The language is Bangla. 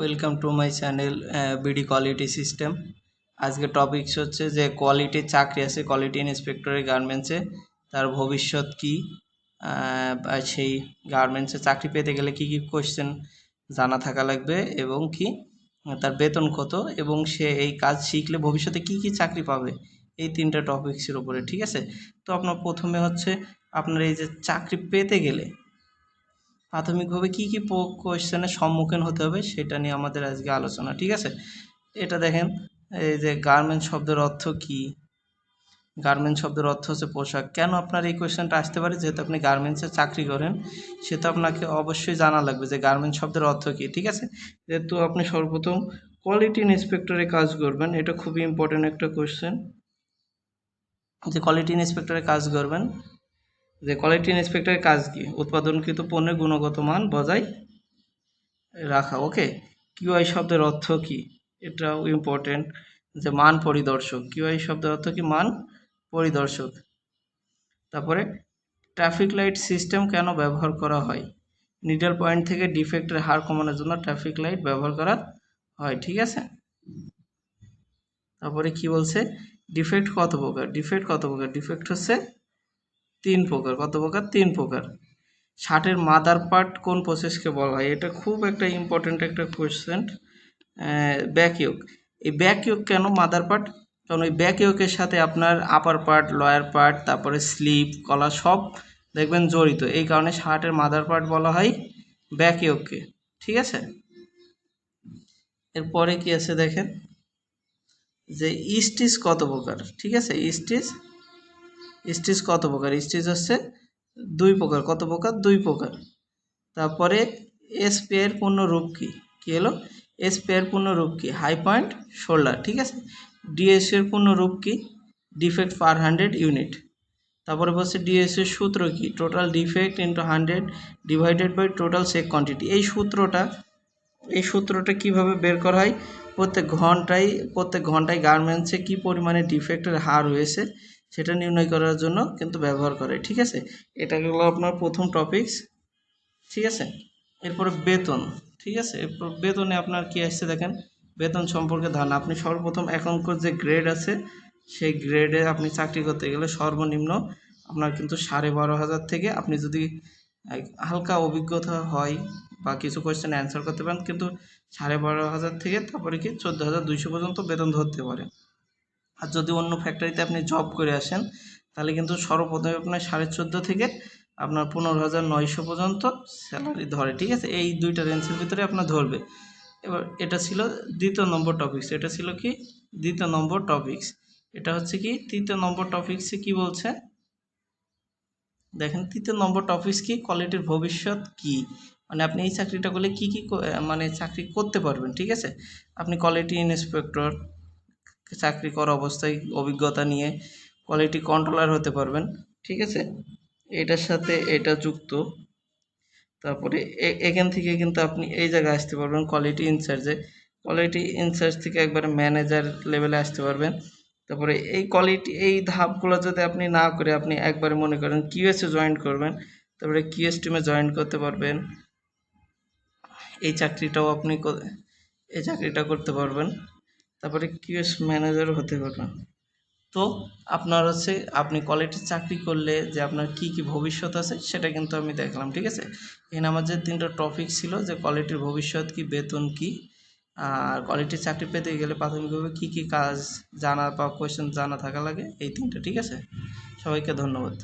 Welcome to my channel B D quality system আজকে টপিকস হচ্ছে যে কোয়ালিটির চাকরি আছে কোয়ালিটি ইন্সপেক্টরের গার্মেন্টসে তার ভবিষ্যৎ কী সেই গার্মেন্টসে চাকরি পেতে গেলে কী কী কোয়েশ্চেন জানা থাকা লাগবে এবং কি, তার বেতন কত এবং সে এই কাজ শিখলে ভবিষ্যতে কি কি চাকরি পাবে, এই তিনটা টপিক্সের উপরে, ঠিক আছে? তো আপনার প্রথমে হচ্ছে, আপনার এই যে চাকরি পেতে গেলে প্রাথমিকভাবে কী কী কোয়েশ্চেনের সম্মুখীন হতে হবে সেটা নিয়ে আমাদের আজকে আলোচনা, ঠিক আছে? এটা দেখেন, এই যে গার্মেন্ট শব্দের অর্থ কী? গার্মেন্ট শব্দের অর্থ হচ্ছে পোশাক। কেন আপনার এই কোয়েশ্চেনটা আসতে পারে? যেহেতু আপনি গার্মেন্টসে চাকরি করেন সেটা আপনাকে অবশ্যই জানা লাগবে যে গার্মেন্ট শব্দের অর্থ কী, ঠিক আছে? যেহেতু আপনি সর্বপ্রথম কোয়ালিটি ইন্সপেক্টরে কাজ করবেন, এটা খুবই ইম্পর্টেন্ট একটা কোয়েশ্চেন যে কোয়ালিটি ইন্সপেক্টরে কাজ করবেন যে কোয়ালিটি ইন্সপেক্টরের কাজ কি? উৎপাদনকৃত পণ্যের গুণগত মান বজায় রাখা ওকে কিউআই শব্দের অর্থ কি? এটাও ইম্পর্টেন্ট যে মান পরিদর্শক। কিউআই শব্দের অর্থ কি? মান পরিদর্শক। তারপরে ট্রাফিক লাইট সিস্টেম কেন ব্যবহার করা হয়? নিডল পয়েন্ট থেকে ডিফেক্টের হার কমানোর জন্য ট্রাফিক লাইট ব্যবহার করা হয়, ঠিক আছে? তারপরে কি বলছে? ডিফেক্ট কত প্রকার? ডিফেক্ট কত প্রকার? ডিফেক্ট হচ্ছে তিন প্রকার, কত প্রকার? তিন প্রকার। শার্টের মাদার পার্ট কোন প্রসেসকে বলা হয়? এটা খুব একটা ইম্পর্ট্যান্ট একটা কোয়েশ্চেন ব্যাকইয়োগ এই ব্যাকইয়োগ কেন মাদার পার্ট কারণ ওই ব্যাকইয়োগের সাথে আপনার আপার পার্ট লয়ার পার্ট তারপরে স্লিপ কলা সব দেখবেন জড়িত। এই কারণে শার্টের মাদার পার্ট বলা হয় ব্যাকইয়োগকে ঠিক আছে? এরপরে কি আছে দেখেন? যে ইস্টিস কত প্রকার? ঠিক আছে? ইস্টিস স্টিচ কত প্রকার? স্টিচ হচ্ছে দুই প্রকার। কত প্রকার? দুই প্রকার। তারপরে এসপিআর পূর্ণ রূপ কী? কী হলো? এসপিআর পূর্ণ রূপ কী? হাই পয়েন্ট শোল্ডার, ঠিক আছে? ডিএসএর পূর্ণ রূপ কী? Defect per hundred unit. তারপরে বলছে ডিএসএর সূত্র কি? Total defect into hundred divided by total check quantity. এই সূত্রটা এই সূত্রটা কীভাবে বের করা হয়? প্রত্যেক ঘন্টায় প্রত্যেক ঘন্টায় গার্মেন্টসে কী পরিমাণে ডিফেক্টের হার হয়েছে? সেটা নির্ণয় করার জন্য কিন্তু ব্যবহার করে, ঠিক আছে? এটা হলো আপনার প্রথম টপিকস ঠিক আছে? এরপরে বেতন, ঠিক আছে? এরপর বেতনে আপনার কি আসছে দেখেন? বেতন সম্পর্কে ধারণা আপনি সর্বপ্রথম এখনকার যে গ্রেড আছে, সেই গ্রেডে আপনি চাকরি করতে গেলে সর্বনিম্ন আপনার কিন্তু সাড়ে বারো হাজার থেকে আপনি যদি হালকা অভিজ্ঞতা হয় বা কিছু কোয়েশ্চেন অ্যান্সার করতে পারেন, কিন্তু সাড়ে বারো হাজার থেকে তারপরে কি চোদ্দ হাজার দুইশো পর্যন্ত বেতন ধরতে পারে। আর যদি অন্য ফ্যাক্টরিতে আপনি জব করে আসেন, তাহলে কিন্তু সর্বপ্রথমে আপনার সাড়ে চোদ্দ থেকে আপনার পনেরো হাজার নয়শো পর্যন্ত স্যালারি ধরে, ঠিক আছে? এই দুইটা রেঞ্জের ভিতরে আপনার ধরবে। এবার এটা ছিল দ্বিতীয় নম্বর টপিক্স এটা ছিল কি? দ্বিতীয় নম্বর টপিক্স এটা হচ্ছে কি? তৃতীয় নম্বর টপিক্সে কি বলছে? দেখেন, তৃতীয় নম্বর টপিক্স কি? কোয়ালিটির ভবিষ্যৎ কি? মানে আপনি এই চাকরিটা করলে কি কি মানে চাকরি করতে পারবেন, ঠিক আছে? আপনি কোয়ালিটি ইন্সপেক্টর চাকরি করা অবস্থায় অভিজ্ঞতা নিয়ে কোয়ালিটি কন্ট্রোলার হতে পারবেন, ঠিক আছে? এটার সাথে এটা যুক্ত। তারপরে এখান থেকে কিন্তু আপনি এই জায়গায় আসতে পারবেন কোয়ালিটি ইনচার্জে কোয়ালিটি ইনচার্জ থেকে একবারে ম্যানেজার লেভেলে আসতে পারবেন। তারপরে এই কোয়ালিটি এই ধাপগুলো যদি আপনি না করে আপনি একবারে মনে করেন কিউএসে জয়েন করবেন, তারপরে কিউএস টিমে জয়েন করতে পারবেন। এই চাকরিটাও আপনি এই চাকরিটা করতে পারবেন। তারপরে কিউএস ম্যানেজারও হতে পারবেন তো আপনার হচ্ছে আপনি কোয়ালিটির চাকরি করলে যে আপনার কি কি ভবিষ্যৎ আছে সেটা কিন্তু আমি দেখলাম, ঠিক আছে? এখানে আমার যে তিনটা টপিক ছিল যে কোয়ালিটির ভবিষ্যৎ কি, বেতন কি, আর কোয়ালিটির চাকরি পেতে গেলে প্রাথমিকভাবে কী কী কাজ জানা বা কোয়েশ্চেন জানা থাকা লাগে, এই তিনটা, ঠিক আছে? সবাইকে ধন্যবাদ।